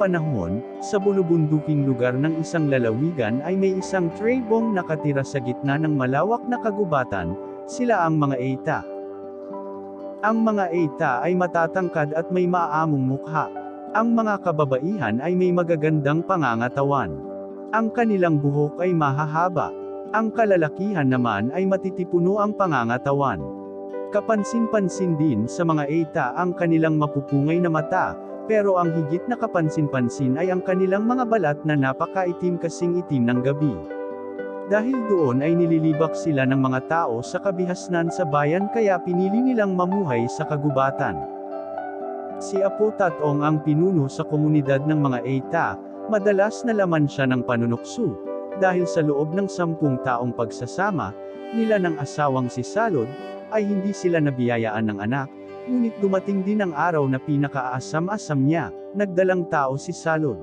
panahon, sa bulubunduking lugar ng isang lalawigan ay may isang trebong nakatira sa gitna ng malawak na kagubatan, sila ang mga Eita. Ang mga Eita ay matatangkad at may maamong mukha. Ang mga kababaihan ay may magagandang pangangatawan. Ang kanilang buhok ay mahahaba. Ang kalalakihan naman ay matitipuno ang pangangatawan. Kapansin-pansin din sa mga Eita ang kanilang mapupungay na mata, pero ang higit na kapansin-pansin ay ang kanilang mga balat na napakaitim kasing itim ng gabi. Dahil doon ay nililibak sila ng mga tao sa kabihasnan sa bayan kaya pinili nilang mamuhay sa kagubatan. Si Apo Tatong ang pinuno sa komunidad ng mga Eita, madalas na laman siya ng panunukso, dahil sa loob ng sampung taong pagsasama, nila ng asawang si Salod, ay hindi sila nabiyayaan ng anak, ngunit dumating din ang araw na pinakaasam-asam niya, nagdalang tao si Salod.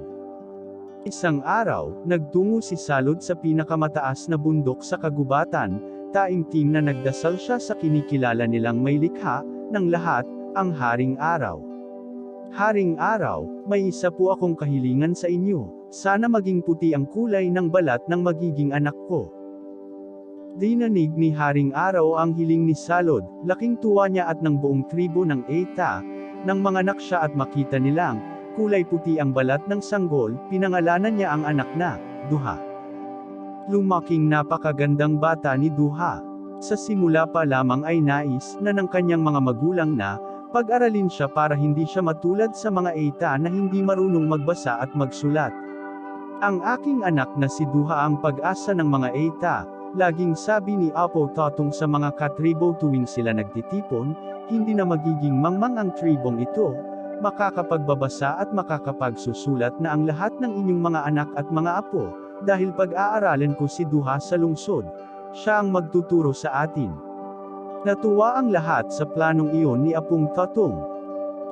Isang araw, nagtungo si Salud sa pinakamataas na bundok sa kagubatan, taimtim na nagdasal siya sa kinikilala nilang may likha, ng lahat, ang Haring Araw. Haring Araw, may isa po akong kahilingan sa inyo, sana maging puti ang kulay ng balat ng magiging anak ko. Dinanig ni Haring Araw ang hiling ni Salud, laking tuwa niya at ng buong tribo ng Eta, nang manganak siya at makita nilang, kulay puti ang balat ng sanggol, pinangalanan niya ang anak na, Duha. Lumaking napakagandang bata ni Duha. Sa simula pa lamang ay nais na ng kanyang mga magulang na, pag-aralin siya para hindi siya matulad sa mga Eita na hindi marunong magbasa at magsulat. Ang aking anak na si Duha ang pag-asa ng mga Eita, laging sabi ni Apo Tatong sa mga katribo tuwing sila nagtitipon, hindi na magiging mangmang ang tribong ito, makakapagbabasa at makakapagsusulat na ang lahat ng inyong mga anak at mga apo, dahil pag-aaralan ko si Duha sa lungsod, siya ang magtuturo sa atin. Natuwa ang lahat sa planong iyon ni Apong Tatong.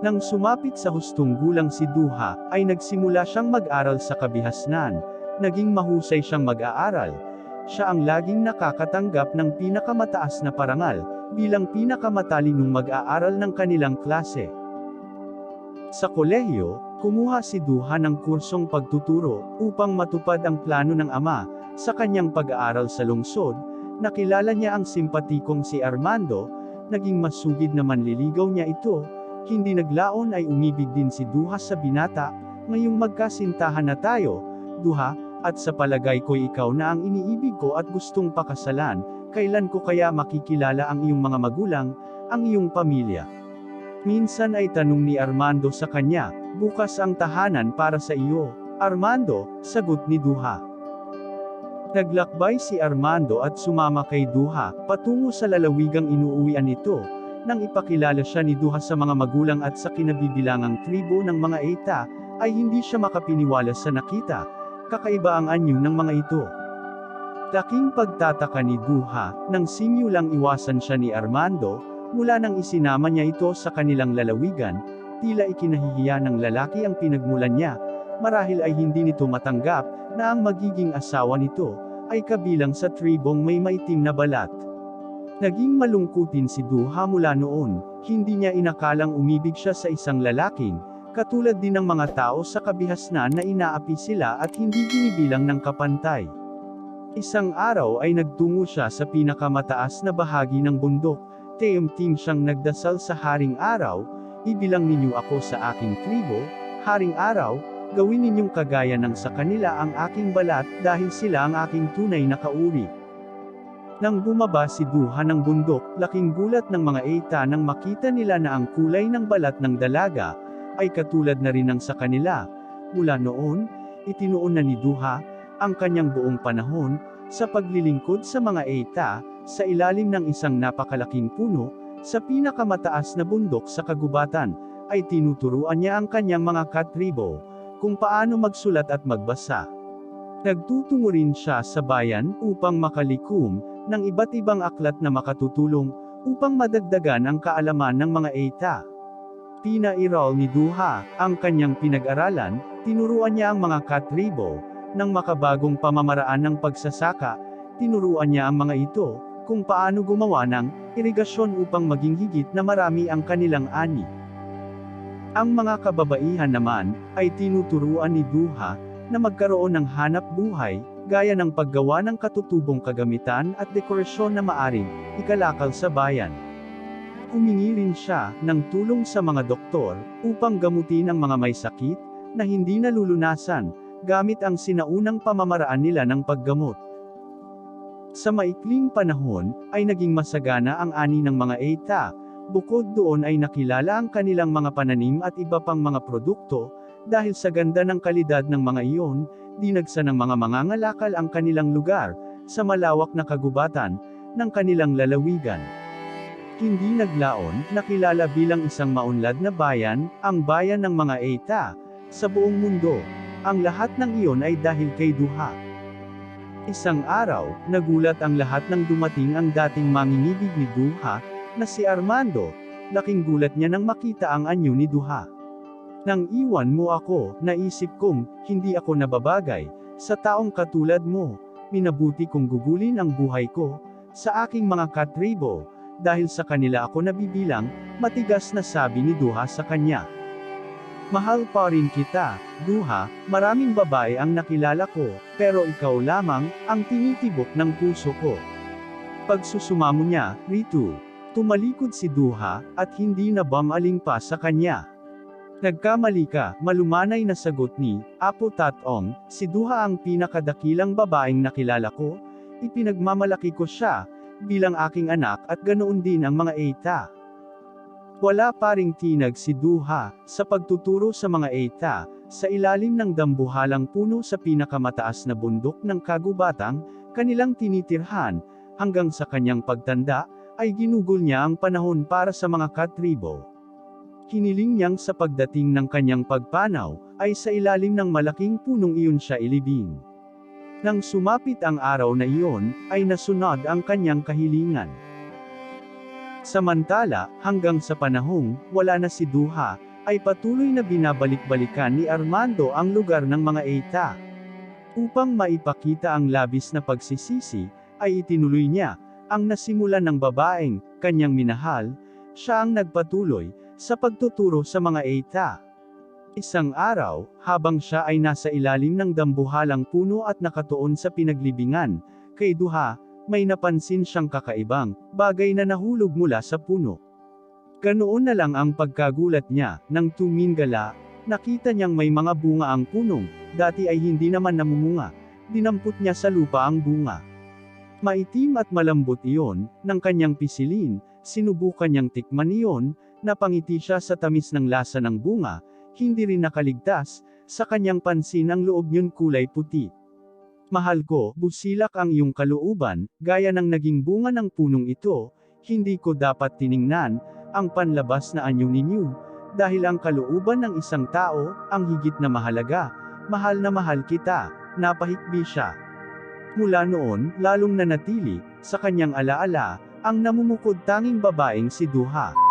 Nang sumapit sa hustong gulang si Duha, ay nagsimula siyang mag-aral sa kabihasnan, naging mahusay siyang mag-aaral, siya ang laging nakakatanggap ng pinakamataas na parangal, bilang pinakamatalinong mag-aaral ng kanilang klase. Sa kolehiyo, kumuha si Duha ng kursong pagtuturo, upang matupad ang plano ng ama, sa kanyang pag-aaral sa lungsod, nakilala niya ang simpatikong si Armando, naging masugid na manliligaw niya ito, hindi naglaon ay umibig din si Duha sa binata, ngayong magkasintahan na tayo, Duha, at sa palagay ko ikaw na ang iniibig ko at gustong pakasalan, kailan ko kaya makikilala ang iyong mga magulang, ang iyong pamilya. Minsan ay tanong ni Armando sa kanya, bukas ang tahanan para sa iyo. Armando, sagot ni Duha. Naglakbay si Armando at sumama kay Duha, patungo sa lalawigang inuuwian nito, nang ipakilala siya ni Duha sa mga magulang at sa kinabibilangang tribo ng mga Eta, ay hindi siya makapiniwala sa nakita, kakaiba ang anyo ng mga ito. Laking pagtataka ni Duha, nang simulang iwasan siya ni Armando, mula nang isinama niya ito sa kanilang lalawigan, tila ikinahihiya ng lalaki ang pinagmulan niya, marahil ay hindi nito matanggap, na ang magiging asawa nito, ay kabilang sa tribong may maitim na balat. Naging malungkutin si Duha mula noon, hindi niya inakalang umibig siya sa isang lalaking, katulad din ng mga tao sa kabihasnan na inaapi sila at hindi binibilang ng kapantay. Isang araw ay nagtungo siya sa pinakamataas na bahagi ng bundok, team-team siyang nagdasal sa haring araw, ibilang ninyo ako sa aking tribo, haring araw, gawin ninyong kagaya ng sa kanila ang aking balat dahil sila ang aking tunay na kauri. Nang bumaba si Duha ng bundok, laking gulat ng mga Eita nang makita nila na ang kulay ng balat ng dalaga, ay katulad na rin ng sa kanila. Mula noon, itinuon na ni Duha, ang kanyang buong panahon, sa paglilingkod sa mga Eita, sa ilalim ng isang napakalaking puno, sa pinakamataas na bundok sa kagubatan, ay tinuturuan niya ang kanyang mga katribo, kung paano magsulat at magbasa. Nagtutungo rin siya sa bayan upang makalikum, ng iba't ibang aklat na makatutulong, upang madagdagan ang kaalaman ng mga Eita. Pinairal ni Duha, ang kanyang pinag-aralan, tinuruan niya ang mga katribo, ng makabagong pamamaraan ng pagsasaka, tinuruan niya ang mga ito, kung paano gumawa ng irigasyon upang maging higit na marami ang kanilang ani. Ang mga kababaihan naman, ay tinuturuan ni Duha, na magkaroon ng hanap buhay, gaya ng paggawa ng katutubong kagamitan at dekorasyon na maaring ikalakal sa bayan. Humingi rin siya ng tulong sa mga doktor upang gamutin ang mga may sakit na hindi nalulunasan gamit ang sinaunang pamamaraan nila ng paggamot. Sa maikling panahon ay naging masagana ang ani ng mga Eita, bukod doon ay nakilala ang kanilang mga pananim at iba pang mga produkto, dahil sa ganda ng kalidad ng mga iyon, dinagsa ng mga mangangalakal ang kanilang lugar, sa malawak na kagubatan, ng kanilang lalawigan. Hindi naglaon, nakilala bilang isang maunlad na bayan, ang bayan ng mga Eita, sa buong mundo. Ang lahat ng iyon ay dahil kay Duha. Isang araw, nagulat ang lahat ng dumating ang dating mangingibig ni Duha, na si Armando. Laking gulat niya nang makita ang anyo ni Duha. Nang iwan mo ako, naisip kong, hindi ako nababagay, sa taong katulad mo, minabuti kong gugulin ang buhay ko, sa aking mga katribo, dahil sa kanila ako nabibilang, matigas na sabi ni Duha sa kanya. Mahal pa rin kita, Duha, maraming babae ang nakilala ko, pero ikaw lamang, ang tinitibok ng puso ko. Pagsusumamo niya, Ritu, tumalikod si Duha, at hindi na bamaling pa sa kanya. Nagkamali ka, malumanay na sagot ni, Apo Tatong, si Duha ang pinakadakilang babaeng nakilala ko, ipinagmamalaki ko siya, bilang aking anak at ganoon din ang mga Eita. Wala pa ring tinag si Duha, sa pagtuturo sa mga Eita, sa ilalim ng dambuhalang puno sa pinakamataas na bundok ng kagubatang, kanilang tinitirhan, hanggang sa kanyang pagtanda, ay ginugol niya ang panahon para sa mga katribo. Hiniling niyang sa pagdating ng kanyang pagpanaw, ay sa ilalim ng malaking punong iyon siya ilibing. Nang sumapit ang araw na iyon, ay nasunod ang kanyang kahilingan. Samantala, hanggang sa panahong, wala na si Duha, ay patuloy na binabalik-balikan ni Armando ang lugar ng mga Eita. Upang maipakita ang labis na pagsisisi, ay itinuloy niya, ang nasimulan ng babaeng, kanyang minahal, siya ang nagpatuloy, sa pagtuturo sa mga Eita. Isang araw, habang siya ay nasa ilalim ng dambuhalang puno at nakatuon sa pinaglibingan, kay Duha, may napansin siyang kakaibang bagay na nahulog mula sa puno. Ganoon na lang ang pagkagulat niya, nang tumingala, nakita niyang may mga bunga ang punong, dati ay hindi naman namumunga, dinampot niya sa lupa ang bunga. Maitim at malambot iyon, ng kanyang pisilin, sinubukan niyang tikman iyon, napangiti siya sa tamis ng lasa ng bunga, hindi rin nakaligtas, sa kanyang pansin ang loob niyon kulay puti. Mahal ko, busilak ang iyong kalooban, gaya ng naging bunga ng punong ito, hindi ko dapat tiningnan, ang panlabas na anyo ninyo, dahil ang kalooban ng isang tao, ang higit na mahalaga, mahal na mahal kita, napahikbi siya. Mula noon, lalong nanatili, sa kanyang alaala, ang namumukod tanging babaeng si Duha.